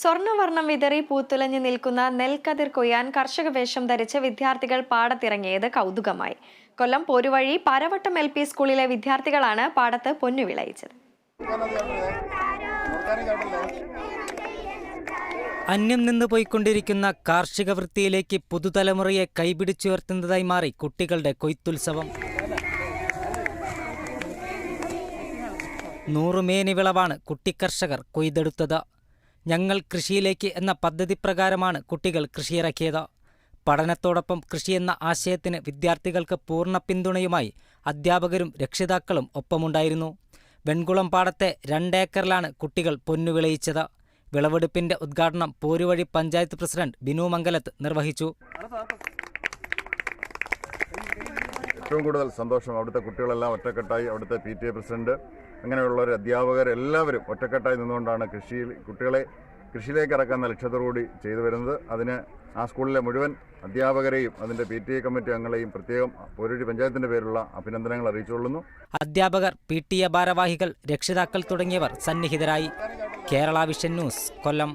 സ്വർണവർണം വിതറി പൂത്തുലഞ്ഞു നിൽക്കുന്ന നെൽക്കതിർ കൊയ്യാൻ കർഷക വേഷം ധരിച്ച് വിദ്യാർത്ഥികൾ പാടത്തിറങ്ങിയത് കൗതുകമായി. കൊല്ലം പോരുവഴി പരവട്ടം എൽ പി സ്കൂളിലെ വിദ്യാർത്ഥികളാണ് പാടത്ത് പൊന്നുവിളയിച്ചത് അന്യം നിന്ന് പോയിക്കൊണ്ടിരിക്കുന്ന കാർഷിക വൃത്തിയിലേക്ക് പുതുതലമുറയെ കൈപിടിച്ചുയർത്തുന്നതായി മാറി കുട്ടികളുടെ കൊയ്ത്തുത്സവം. നൂറുമേനി വിളവാണ് കുട്ടിക്കർഷകർ കൊയ്തെടുത്തത്. ഞങ്ങൾ കൃഷിയിലേക്ക് എന്ന പദ്ധതി പ്രകാരമാണ് കുട്ടികൾ കൃഷിയിറക്കിയത്. പഠനത്തോടൊപ്പം കൃഷി എന്ന ആശയത്തിന് വിദ്യാർത്ഥികൾക്ക് പൂർണ പിന്തുണയുമായി അധ്യാപകരും രക്ഷിതാക്കളും ഒപ്പമുണ്ടായിരുന്നു. വെൺകുളം പാടത്തെ രണ്ടേക്കറിലാണ് കുട്ടികൾ പൊന്നുവിളയിച്ചത് വിളവെടുപ്പിന്റെ ഉദ്ഘാടനം പോരുവഴി പഞ്ചായത്ത് പ്രസിഡന്റ് ബിനു മംഗലത്ത് നിർവഹിച്ചു. ഏറ്റവും കൂടുതൽ സന്തോഷം അവിടുത്തെ കുട്ടികളെല്ലാം ഒറ്റക്കെട്ടായി അവിടുത്തെ പി ടി എ പ്രസിഡന്റ് അങ്ങനെയുള്ളവർ അധ്യാപകർ എല്ലാവരും ഒറ്റക്കെട്ടായി നിന്നുകൊണ്ടാണ് കൃഷിയിൽ കുട്ടികളെ കൃഷിയിലേക്ക് ഇറക്കാൻ ലക്ഷ്യത്തോടുകൂടി ചെയ്തു വരുന്നത്. അതിന് ആ സ്കൂളിലെ മുഴുവൻ അധ്യാപകരെയും അതിന്റെ പി ടി എ കമ്മിറ്റി അംഗങ്ങളെയും പ്രത്യേകം പോരൂരി പഞ്ചായത്തിന്റെ പേരുള്ള അഭിനന്ദനങ്ങൾ അറിയിച്ചുകൊള്ളുന്നു. അധ്യാപകർ പി ടി എ ഭാരവാഹികൾ രക്ഷിതാക്കൾ തുടങ്ങിയവർ സന്നിഹിതരായി. Kerala vision news Kollam.